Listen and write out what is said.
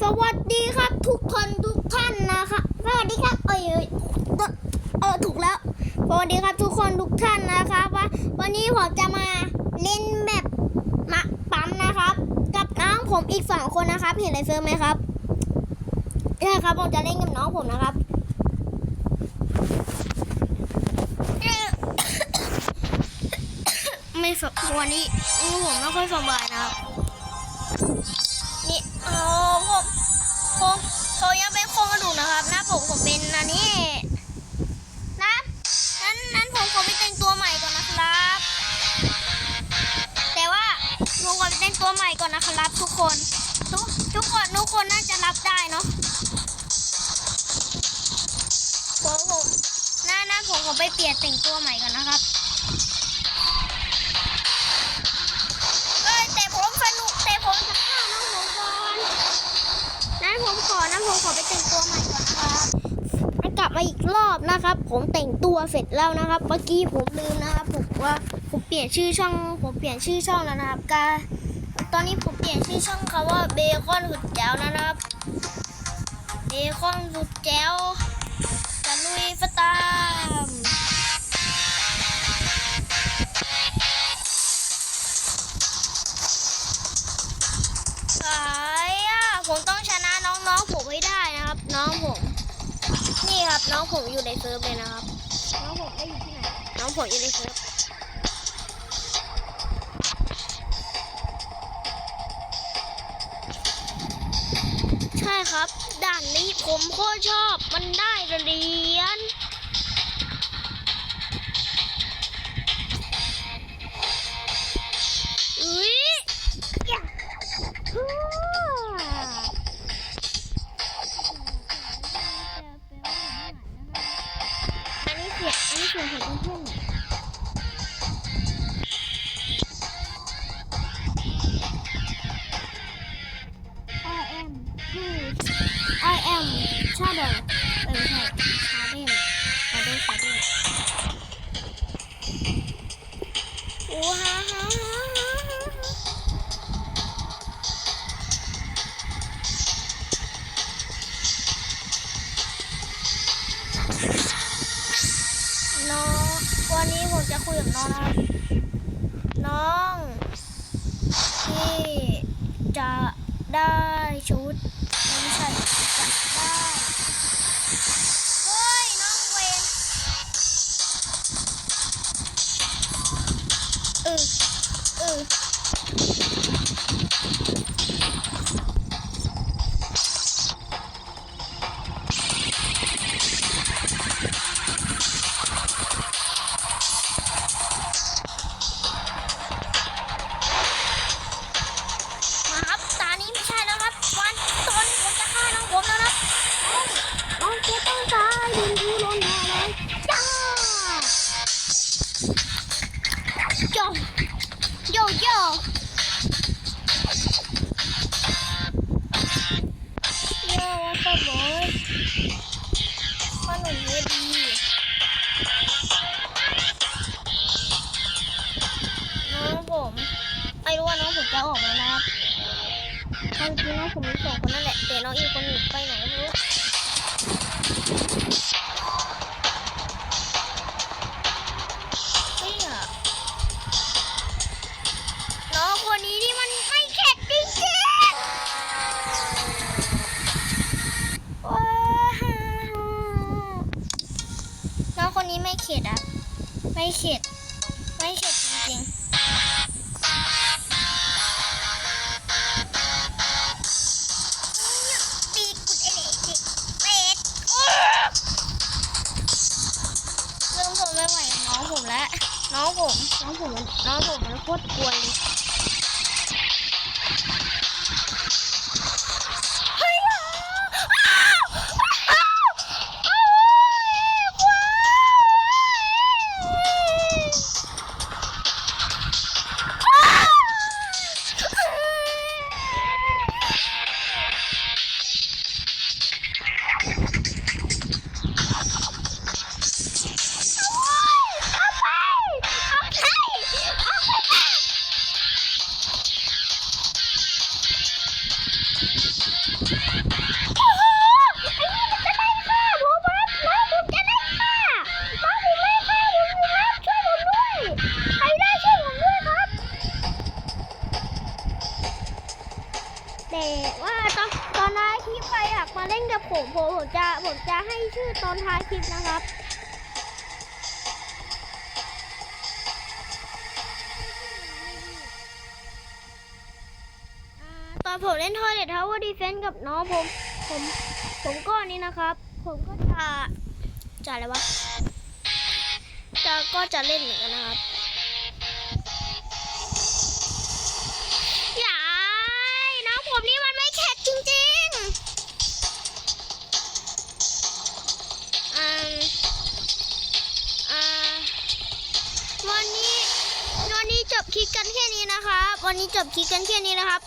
สวัสดีครับทุกคนทุกท่านนะคะสวัสดีครับเอ้ยเอ้ยเออถูกแล้วสวัสดีครับทุกคนทุกท่านนะครับว่าวันนี้ผมจะมาเล่นแบบมาปั๊มนะครับ กับน้องผมอีกสองคนนะครับ เห็นในเซิร์ไหมครับใช่ครับผมจะเล่นกับน้องผมนะครับไม่สวันนี้ผมไม่ค่อยสบายนะครับ กนะครับ หน้าผมผมเป็นอันนี้นะนั้นนั้นผมขอไปแต่งตัวใหม่ก่อนนะครับ แต่ว่าผมขอไปแต่งตัวใหม่ก่อนนะครับ ทุกคนทุกทุกคนทุกคนน่าจะรับได้เนาะผมผมหน้าหน้าผมขอไปเปลี่ยนแต่งตัวใหม่ก่อนนะครับับมาอีกรอบนะครับ ผมแต่งตัวเสร็จแล้วนะครับ เมื่อกี้ผมลืมนะครับผมว่าผมเปลี่ยนชื่อช่อง ผมเปลี่ยนชื่อช่องแล้วนะครับกาตอนนี้ผมเปลี่ยนชื่อช่องเขาว่าเบคอนสุดแจ๋วนะครับ เบคอนสุดแจ๋วจะลุยฟตามสายอะผมต้องชนะน้องๆผมให้ได้นะครับ น้องผม นี่ ครับ น้องผมอยู่ในเซิร์ฟเลยนะครับ น้องผมได้อยู่ที่ไหน น้องผมอยู่ในเซิร์ฟใช่ครับ ด่านนี้ผมโคตรชอบ มันได้เหรียญ อันนี้เสียง คุยกับน้องนะครับ น้อง ที่จะได้ชุดไม่ใช่จะได้เฮ้ยน้องเวนเออเออ ตอนจริงน้องผมมีสองคนนั่นแหละแต่น้องอีกคนหนึ่งไปไหนไม่รู้เนี่ยน้องคนนี้นี่มันไม่เข็ดจริงๆว้าวน้องคนนี้ไม่เข็ดอะ ไม่เข็ด น้องผมน้องผม น้องผมมันน้องผมมันโคตรกวนเลย แต่ว่าตอนตอนท้ายคลิปใครอยากมาเล่นกับผมผมผมจะผมจะให้ชื่อตอนท้ายคลิปนะครับ ผมเทาวเวอร์ดีเฟนส์กับน้องผม ผม ผมก็นี่นะครับ ผมก็จะจะอะไรวะ จะก็จะเล่นเหมือนกันนะครับยายน้องผมนี่มันไม่เข็ดจริงๆอืมอ่าวันนี้วันนี้จบคลิปกันแค่นี้นะครับ วันนี้จบคลิปกันแค่นี้นะครับ